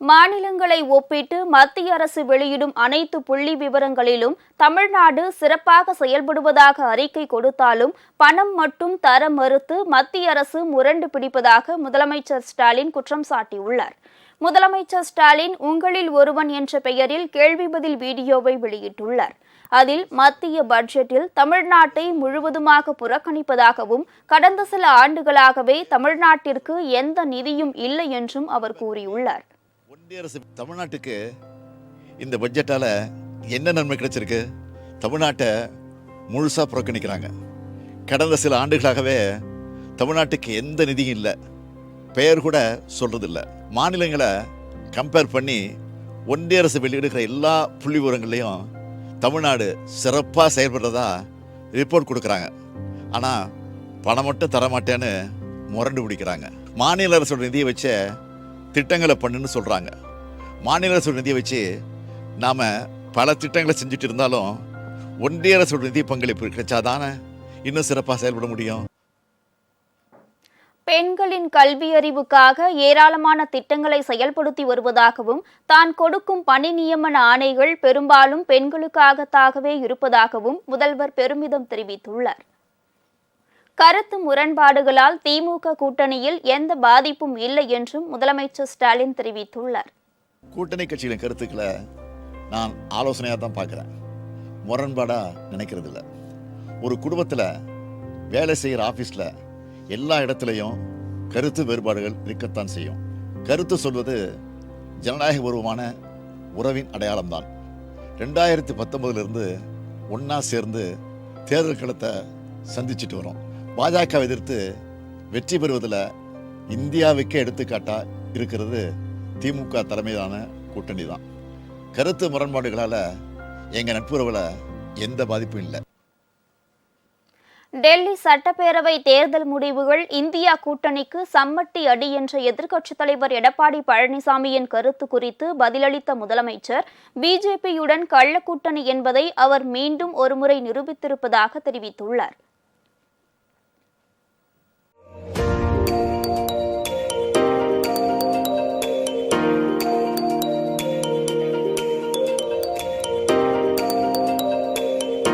மாநிலங்களை ஒப்பிட்டு மத்திய அரசு வெளியிடும் அனைத்து புள்ளி விவரங்களிலும் தமிழ்நாடு சிறப்பாக செயல்படுவதாக அறிக்கை கொடுத்தாலும் பணம் மட்டும் தர மறுத்து மத்திய அரசு முரண்டு பிடிப்பதாக முதலமைச்சர் ஸ்டாலின் குற்றம் சாட்டியுள்ளார். முதலமைச்சர் ஸ்டாலின் உங்களில் ஒருவன் என்ற பெயரில் கேள்வி பதில் வீடியோவை வெளியிட்டுள்ளார். அதில் மத்திய பட்ஜெட்டில் தமிழ்நாட்டை முழுவதுமாக புறக்கணிப்பதாகவும் கடந்த சில ஆண்டுகளாகவே தமிழ்நாட்டிற்கு எந்த நிதியும் இல்லை என்றும் அவர் கூறியுள்ளார். இந்திய அரசு தமிழ்நாட்டுக்கு இந்த பட்ஜெட்டால் என்ன நன்மை கிடைச்சிருக்கு? தமிழ்நாட்டை முழுசாக புறக்கணிக்கிறாங்க. கடந்த சில ஆண்டுகளாகவே தமிழ்நாட்டுக்கு எந்த நிதியும் இல்லை. பெயர் கூட சொல்கிறதில்ல மாநிலங்களை கம்பேர் பண்ணி ஒன்றிய அரசு வெளியிடுகிற எல்லா புள்ளி விவரங்களையும் தமிழ்நாடு சிறப்பாக செயல்படுறதா ரிப்போர்ட் கொடுக்குறாங்க. ஆனால் பணம் மட்டும் தரமாட்டேன்னு முரண்டு பிடிக்கிறாங்க. மாநில அரசோட நிதியை வச்சு திட்டங்களை பண்ணுன்னு சொல்கிறாங்க மாநில அரசு நிதியை வச்சு நாம் பல திட்டங்களை செஞ்சுட்டு இருந்தாலும் ஒன்றிய அரசு நிதி பங்களிப்பு கிடைச்சாதானே இன்னும் சிறப்பாக செயல்பட முடியும்? பெண்களின் கல்வி அறிவுக்காக ஏராளமான திட்டங்களை செயல்படுத்தி வருவதாகவும் தான் கொடுக்கும் பணி நியமன ஆணைகள் பெரும்பாலும் பெண்களுக்காகத்தாகவே இருப்பதாகவும் முதல்வர் பெருமிதம் தெரிவித்துள்ளார். கருத்து முரண்பாடுகளால் திமுக கூட்டணியில் எந்த பாதிப்பும் இல்லை என்றும் முதலமைச்சர் ஸ்டாலின் தெரிவித்துள்ளார். கூட்டணி கட்சிகளின் கருத்துக்களை நான் ஆலோசனையாக தான் பார்க்குறேன். முரண்பாடாக நினைக்கிறது ஒரு குடும்பத்தில் வேலை செய்கிற ஆஃபீஸில் எல்லா இடத்துலையும் கருத்து வேறுபாடுகள் இருக்கத்தான் செய்யும். கருத்து சொல்வது ஜனநாயக உருவமான உறவின் அடையாளம்தான். ரெண்டாயிரத்தி பத்தொன்பதுலேருந்து ஒன்றா சேர்ந்து தேர்தல் களத்தை சந்திச்சுட்டு வரோம். பாஜக எதிர்த்து வெற்றி பெறுவதில் இந்தியாவுக்கே எடுத்துக்காட்டா இருக்கிறது திமுக தலைமையிலான கூட்டணி தான். கருத்து முரண்பாடுகளால் எங்கள் நட்புறவில் எந்த பாதிப்பும் இல்லை. டெல்லி சட்டப்பேரவை தேர்தல் முடிவுகள் இந்தியா கூட்டணிக்கு சம்மட்டி அடி என்ற எதிர்க்கட்சித் தலைவர் எடப்பாடி பழனிசாமியின் கருத்து குறித்து பதிலளித்த முதலமைச்சர் பிஜேபியுடன் கள்ள கூட்டணி என்பதை அவர் மீண்டும் ஒருமுறை நிரூபித்திருப்பதாக தெரிவித்துள்ளார். Thank you.